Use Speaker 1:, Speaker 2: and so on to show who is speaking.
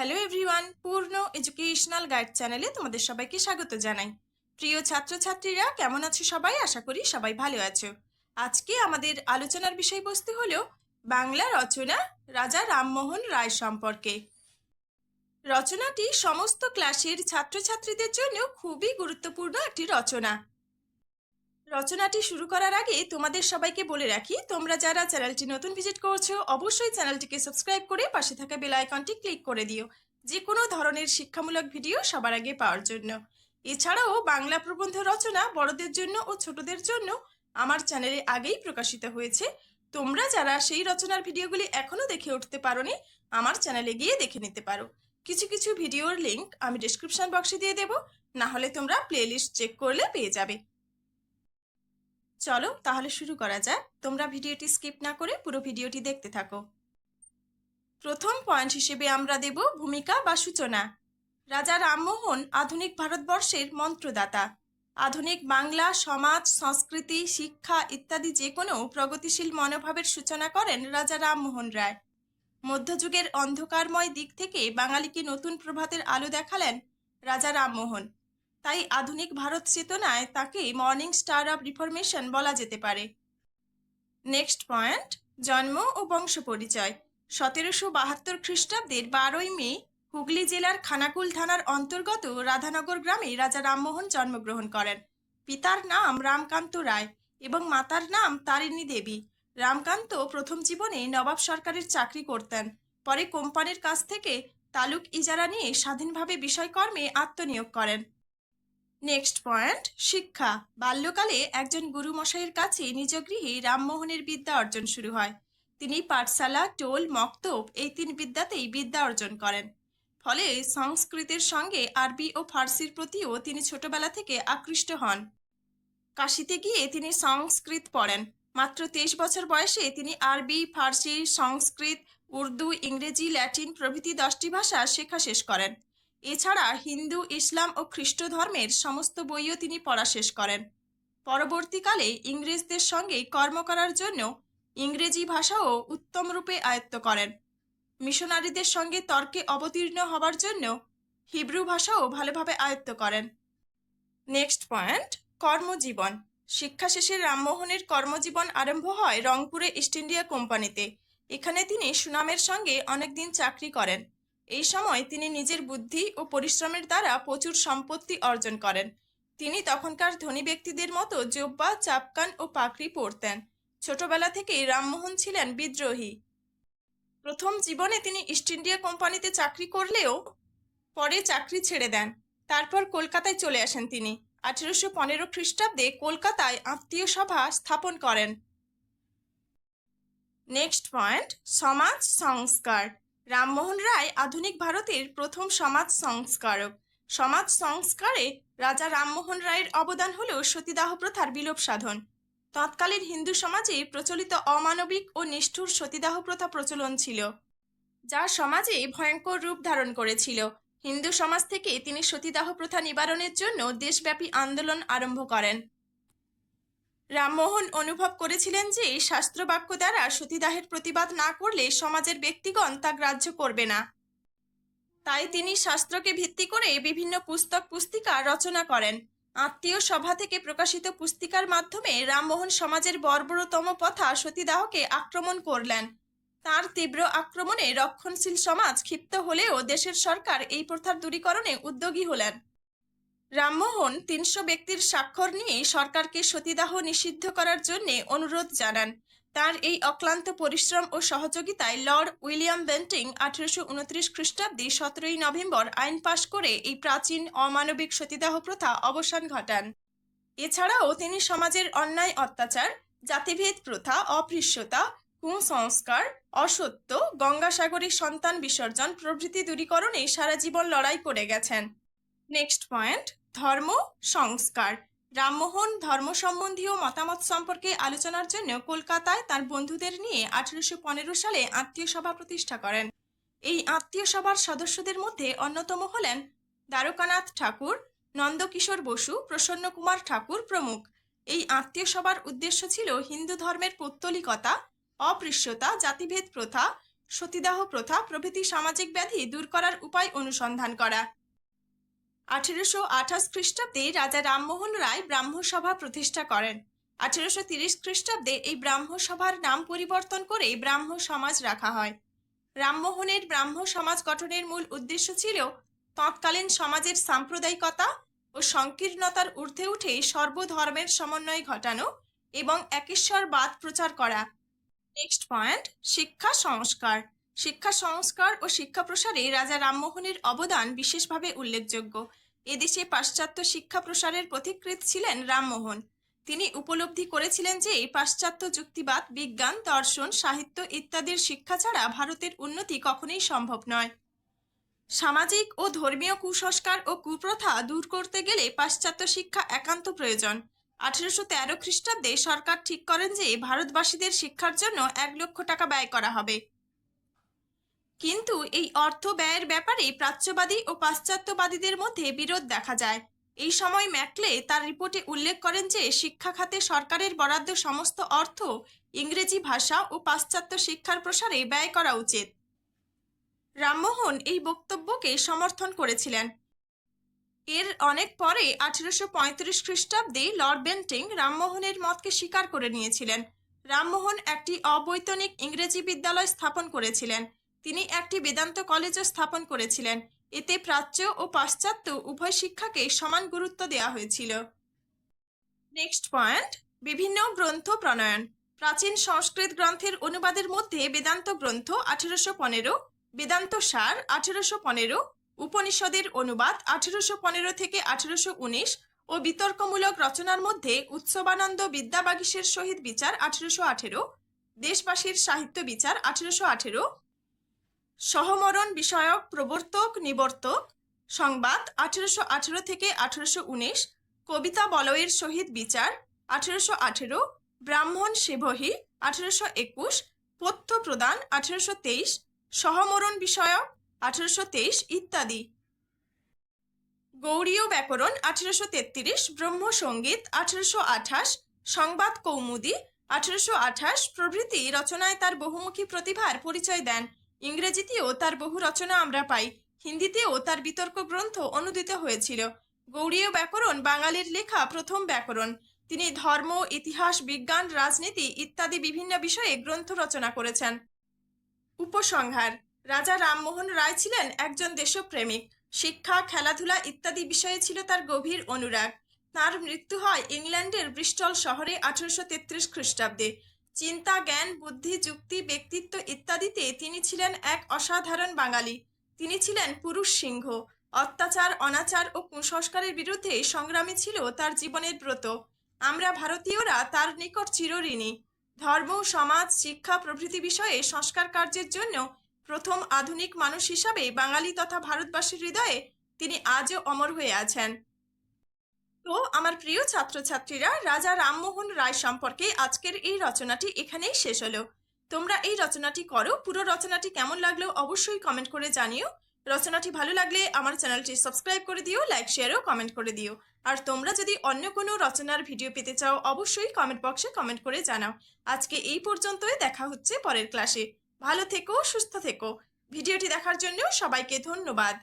Speaker 1: Hello everyone Purna educational guide চ্যানেলে তোমাদের সবাইকে স্বাগত জানাই। প্রিয় ছাত্রছাত্রীরা, কেমন আছো সবাই? আশা করি সবাই ভালো আছো। আজকে আমাদের আলোচনার বিষয়বস্তু হলো বাংলা রচনা রাজা রামমোহন রায় সম্পর্কে। রচনাটি সমস্ত ক্লাসের ছাত্রছাত্রীদের জন্য খুবই গুরুত্বপূর্ণ একটি রচনা। রচনাটি শুরু করার আগে তোমাদের সবাইকে বলে রাখি, তোমরা যারা চ্যানেলটি নতুন ভিজিট করছ, অবশ্যই চ্যানেলটিকে সাবস্ক্রাইব করে পাশে থাকা বেল আইকনটি ক্লিক করে দিও। যে কোনো ধরনের শিক্ষামূলক ভিডিও সবার আগে পাওয়ার জন্য। এছাড়াও বাংলা প্রবন্ধ রচনা বড়দের জন্য ও ছোটদের জন্য আমার চ্যানেলে আগেই প্রকাশিত হয়েছে। তোমরা যারা সেই রচনার ভিডিওগুলি এখনও দেখে উঠতে পারোনি, আমার চ্যানেলে গিয়ে দেখে নিতে পারো। কিছু কিছু ভিডিওর লিংক আমি ডিসক্রিপশন বক্সে দিয়ে দেবো না হলে তোমরা প্লেলিস্ট চেক করলে পেয়ে যাবে। চলো তাহলে শুরু করা যাক। তোমরা ভিডিওটি স্কিপ না করে পুরো ভিডিওটি দেখতে থাকো। প্রথম পয়েন্ট হিসেবে আমরা দেব ভূমিকা বা সূচনা। রাজা রামমোহন আধুনিক ভারতবর্ষের মন্ত্রদাতা। আধুনিক বাংলা, সমাজ, সংস্কৃতি, শিক্ষা ইত্যাদি যে কোনো প্রগতিশীল মনোভাবের সূচনা করেন রাজা রামমোহন রায়। মধ্যযুগের অন্ধকারময় দিক থেকে বাঙালিকে নতুন প্রভাতের আলো দেখালেন রাজা রামমোহন। তাই আধুনিক ভারত চেতনায় তাকে মর্নিং স্টার অফ রিফরমেশন বলা যেতে পারে। নেক্সট পয়েন্ট, জন্ম ও বংশ পরিচয়। সতেরোশো বাহাত্তর খ্রিস্টাব্দের বারোই মে হুগলি জেলার খানাকুল থানার অন্তর্গত রাধানগর গ্রামে রাজা রামমোহন জন্মগ্রহণ করেন। পিতার নাম রামকান্ত রায় এবং মাতার নাম তারিণী দেবী। রামকান্ত প্রথম জীবনে নবাব সরকারের চাকরি করতেন। পরে কোম্পানির কাছ থেকে তালুক ইজারা নিয়ে স্বাধীনভাবে বিষয়কর্মে আত্মনিয়োগ করেন। নেক্সট পয়েন্ট শিক্ষা। বাল্যকালে একজন গুরুমশাইয়ের কাছে নিজ গৃহে রামমোহনের বিদ্যা অর্জন শুরু হয়। তিনি পাঠশালা, টোল, মক্তব এই তিন বিদ্যাতেই বিদ্যা অর্জন করেন। ফলে সংস্কৃতের সঙ্গে আরবি ও ফার্সির প্রতিও তিনি ছোটবেলা থেকে আকৃষ্ট হন। কাশিতে গিয়ে তিনি সংস্কৃত পড়েন। মাত্র তেইশ বছর বয়সে তিনি আরবি, ফার্সি, সংস্কৃত, উর্দু, ইংরেজি, ল্যাটিন প্রভৃতি দশটি ভাষা শেখা শেষ করেন। এছাড়া হিন্দু, ইসলাম ও খ্রিস্ট ধর্মের সমস্ত বইও তিনি পড়া শেষ করেন। পরবর্তীকালে ইংরেজদের সঙ্গে কর্ম করার জন্য ইংরেজি ভাষাও উত্তম রূপে আয়ত্ত করেন। মিশনারিদের সঙ্গে তর্কে অবতীর্ণ হবার জন্য হিব্রু ভাষাও ভালোভাবে আয়ত্ত করেন। নেক্সট পয়েন্ট, কর্মজীবন। শিক্ষা শেষে রামমোহনের কর্মজীবন আরম্ভ হয় রংপুরে ইস্ট ইন্ডিয়া কোম্পানিতে। এখানে তিনি সুনামের সঙ্গে অনেকদিন চাকরি করেন। এই সময় তিনি নিজের বুদ্ধি ও পরিশ্রমের দ্বারা প্রচুর সম্পত্তি অর্জন করেন। তিনি তখনকার ধনী ব্যক্তিদের মতো জোব্বা, চাপকান ও পাকড়ি পরতেন। ছোটবেলা থেকেই রামমোহন ছিলেন বিদ্রোহী। প্রথম জীবনে তিনি ইস্ট ইন্ডিয়া কোম্পানিতে চাকরি করলেও পরে চাকরি ছেড়ে দেন। তারপর কলকাতায় চলে আসেন তিনি। আঠেরোশো পনেরো খ্রিস্টাব্দে কলকাতায় আত্মীয় সভা স্থাপন করেন। নেক্সট পয়েন্ট, সমাজ সংস্কার। রামমোহন রায় আধুনিক ভারতের প্রথম সমাজ সংস্কারক। সমাজ সংস্কারে রাজা রামমোহন রায়ের অবদান হল সতীদাহ প্রথার বিলোপ সাধন। তৎকালীন হিন্দু সমাজে প্রচলিত অমানবিক ও নিষ্ঠুর সতীদাহ প্রথা প্রচলন ছিল, যা সমাজে ভয়ঙ্কর রূপ ধারণ করেছিল। হিন্দু সমাজ থেকে তিনি সতীদাহ প্রথা নিবারণের জন্য দেশব্যাপী আন্দোলন আরম্ভ করেন। রামমোহন অনুভব করেছিলেন যে শাস্ত্রবাক্য দ্বারা সতীদাহের প্রতিবাদ না করলে সমাজের ব্যক্তিগণ তা গ্রাহ্য করবে না। তাই তিনি শাস্ত্রকে ভিত্তি করে বিভিন্ন পুস্তক পুস্তিকা রচনা করেন। আত্মীয় সভা থেকে প্রকাশিত পুস্তিকার মাধ্যমে রামমোহন সমাজের বর্বরতম প্রথা সতীদাহকে আক্রমণ করলেন। তার তীব্র আক্রমণে রক্ষণশীল সমাজ ক্ষিপ্ত হলেও দেশের সরকার এই প্রথার দূরীকরণে উদ্যোগী হলেন। রামমোহন তিনশো ব্যক্তির স্বাক্ষর নিয়ে সরকারকে সতীদাহ নিষিদ্ধ করার জন্য অনুরোধ জানান। তার এই অক্লান্ত পরিশ্রম ও সহযোগিতায় লর্ড উইলিয়াম বেন্টিং আঠেরোশো উনত্রিশ খ্রিস্টাব্দে সতেরোই নভেম্বর আইন পাশ করে এই প্রাচীন অমানবিক সতীদাহ প্রথা অবসান ঘটান। এছাড়াও তিনি সমাজের অন্যায় অত্যাচার, জাতিভেদ প্রথা, অপৃশ্যতা, কুসংস্কার, অসত্য গঙ্গাসাগরের সন্তান বিসর্জন প্রভৃতি দূরীকরণে সারা জীবন লড়াই করে গেছেন। নেক্সট পয়েন্ট ধর্ম সংস্কার। রামমোহন ধর্ম সম্বন্ধীয় মতামত সম্পর্কে আলোচনার জন্য কলকাতায় তার বন্ধুদের নিয়ে আঠেরোশো পনেরো সালে আত্মীয় সভা প্রতিষ্ঠা করেন। এই আত্মীয় সভার সদস্যদের মধ্যে অন্যতম হলেন দ্বারকানাথ ঠাকুর, নন্দকিশোর বসু, প্রসন্ন কুমার ঠাকুর প্রমুখ। এই আত্মীয় সভার উদ্দেশ্য ছিল হিন্দু ধর্মের পৌত্তলিকতা, অপৃশ্যতা, জাতিভেদ প্রথা, সতীদাহ প্রথা প্রভৃতি সামাজিক ব্যাধি দূর করার উপায় অনুসন্ধান করা। আঠেরোশো আঠাশ খ্রিস্টাব্দে রাজা রামমোহন রায় ব্রাহ্মসভা প্রতিষ্ঠা করেন। আঠেরোশো তিরিশ খ্রিস্টাব্দে এই ব্রাহ্মসভার নাম পরিবর্তন করে ব্রাহ্ম সমাজ রাখা হয়। রামমোহনের ব্রাহ্ম সমাজ গঠনের মূল উদ্দেশ্য ছিল তৎকালীন সমাজের সাম্প্রদায়িকতা ও সংকীর্ণতার ঊর্ধ্বে উঠে সর্বধর্মের সমন্বয় ঘটানো এবং একেশ্বরবাদ প্রচার করা। নেক্সট পয়েন্ট, শিক্ষা সংস্কার। শিক্ষা সংস্কার ও শিক্ষা প্রসারে রাজা রামমোহনের অবদান বিশেষভাবে উল্লেখযোগ্য। এদেশে পাশ্চাত্য শিক্ষা প্রসারের পথিকৃৎ ছিলেন রামমোহন। তিনি উপলব্ধি করেছিলেন যে পাশ্চাত্য যুক্তিবাদ, বিজ্ঞান, দর্শন, সাহিত্য ইত্যাদির শিক্ষা ছাড়া ভারতের উন্নতি কখনোই সম্ভব নয়। সামাজিক ও ধর্মীয় কুসংস্কার ও কুপ্রথা দূর করতে গেলে পাশ্চাত্য শিক্ষা একান্ত প্রয়োজন। আঠেরোশো তেরো খ্রিস্টাব্দে সরকার ঠিক করেন যে ভারতবাসীদের শিক্ষার জন্য এক লক্ষ টাকা ব্যয় করা হবে। কিন্তু এই অর্থ ব্যয়ের ব্যাপারে প্রাচ্যবাদী ও পাশ্চাত্যবাদীদের মধ্যে বিরোধ দেখা যায়। এই সময় ম্যাকলে তার রিপোর্টে উল্লেখ করেন যে, শিক্ষা খাতে সরকারের বরাদ্দ সমস্ত অর্থ ইংরেজি ভাষা ও পাশ্চাত্য শিক্ষার প্রসারে ব্যয় করা উচিত। রামমোহন এই বক্তব্যকে সমর্থন করেছিলেন। এর অনেক পরে আঠেরোশো পঁয়ত্রিশ খ্রিস্টাব্দে লর্ড বেন্টিং রামমোহনের মতকে স্বীকার করে নিয়েছিলেন। রামমোহন একটি অবৈতনিক ইংরেজি বিদ্যালয় স্থাপন করেছিলেন। তিনি একটি বেদান্ত কলেজও স্থাপন করেছিলেন। এতে প্রাচ্য ও পাশ্চাত্য উভয় শিক্ষাকে সমান গুরুত্ব দেওয়া হয়েছিল। নেক্সট পয়েন্ট, বিভিন্ন গ্রন্থ প্রণয়ন। প্রাচীন সংস্কৃত গ্রন্থের অনুবাদের মধ্যে বেদান্ত গ্রন্থ আঠেরোশো পনেরো, বেদান্ত সার আঠেরোশো পনেরো, উপনিষদের অনুবাদ আঠেরোশো পনেরো থেকে আঠেরোশো উনিশ ও বিতর্কমূলক রচনার মধ্যে উৎসবানন্দ বিদ্যাবাগীশের সহিত বিচার আঠেরোশো আঠেরো, দেশবাসীর সাহিত্য বিচার আঠেরোশো আঠেরো সহমরণ বিষয়ক প্রবর্তক নিবর্তক, সংবাদ আঠেরোশো আঠেরো থেকে আঠেরোশো উনিশ, কবিতা বলয়ের সহিত বিচার আঠেরোশো আঠেরো, ব্রাহ্মণ সেবহি আঠেরোশো একুশ, পথ্য প্রদান আঠেরোশো তেইশ, সহমরণ বিষয়ক আঠেরোশো তেইশ ইত্যাদি। গৌড়ীয় ব্যাকরণ আঠেরোশো তেত্রিশ ব্রহ্মসঙ্গীত আঠেরোশো আঠাশ, সংবাদ কৌমুদী আঠেরোশো আঠাশ প্রভৃতি রচনায় তার বহুমুখী প্রতিভার পরিচয় দেন। ইংরেজিতেও তার বহু রচনা আমরা পাই। হিন্দিতেও তার বিতর্ক গ্রন্থ অনুদিত হয়েছিল। গৌড়ীয় ব্যাকরণ বাঙালির লেখা প্রথম ব্যাকরণ। তিনি ধর্ম, ইতিহাস, বিজ্ঞান, রাজনীতি ইত্যাদি বিভিন্ন বিষয়ে গ্রন্থ রচনা করেছেন। উপসংহার, রাজা রামমোহন রায় ছিলেন একজন দেশপ্রেমিক। শিক্ষা, খেলাধুলা ইত্যাদি বিষয়ে ছিল তার গভীর অনুরাগ। তার মৃত্যু হয় ইংল্যান্ডের ব্রিস্টল শহরে আঠারোশো তেত্রিশ খ্রিস্টাব্দে। চিন্তা, জ্ঞান, বুদ্ধি, যুক্তি, ব্যক্তিত্ব ইত্যাদিতে তিনি ছিলেন এক অসাধারণ বাঙালি। তিনি ছিলেন পুরুষ সিংহ। অত্যাচার, অনাচার ও কুসংস্কারের বিরুদ্ধে সংগ্রামী ছিল তার জীবনের ব্রত। আমরা ভারতীয়রা তার নিকট চিরঋণী। ধর্ম, সমাজ, শিক্ষা, প্রভৃতি বিষয়ে সংস্কার কার্যের জন্য প্রথম আধুনিক মানুষ হিসাবে বাঙালি তথা ভারতবাসীর হৃদয়ে তিনি আজও অমর হয়ে আছেন। তো আমার প্রিয় ছাত্রছাত্রীরা, রাজা রামমোহন রায় সম্পর্কে আজকের এই রচনাটি এখানেই শেষ হলো। তোমরা এই রচনাটি করো। পুরো রচনাটি কেমন লাগল অবশ্যই কমেন্ট করে জানিও। রচনাটি ভালো লাগলে আমার চ্যানেলটি সাবস্ক্রাইব করে দিও, লাইক শেয়ারও কমেন্ট করে দিও। আর তোমরা যদি অন্য কোনো রচনার ভিডিও পেতে চাও, অবশ্যই কমেন্ট বক্সে কমেন্ট করে জানাও। আজকে এই পর্যন্তই, দেখা হচ্ছে পরের ক্লাসে। ভালো থেকো, সুস্থ থেকো। ভিডিওটি দেখার জন্য সবাইকে ধন্যবাদ।